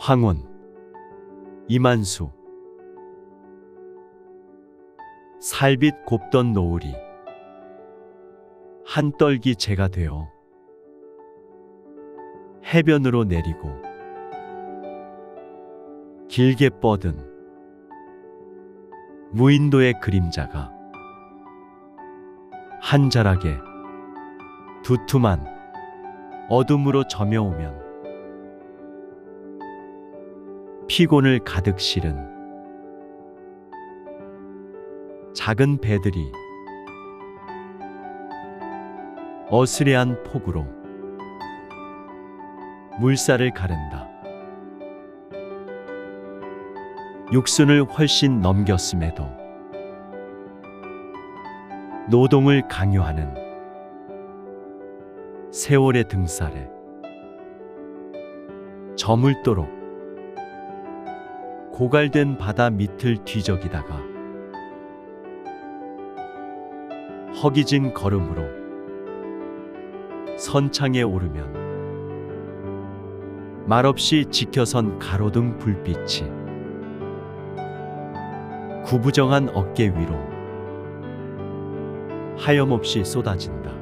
황혼. 이만수. 살빛 곱던 노을이 한떨기 재가 되어 해변으로 내리고 길게 뻗은 무인도의 그림자가 한 자락에 두툼한 어둠으로 점여오면 피곤을 가득 실은 작은 배들이 어스레한 폭우로 물살을 가른다. 육순을 훨씬 넘겼음에도 노동을 강요하는 세월의 등살에 저물도록 고갈된 바다 밑을 뒤적이다가 허기진 걸음으로 선창에 오르면 말없이 지켜선 가로등 불빛이 구부정한 어깨 위로 하염없이 쏟아진다.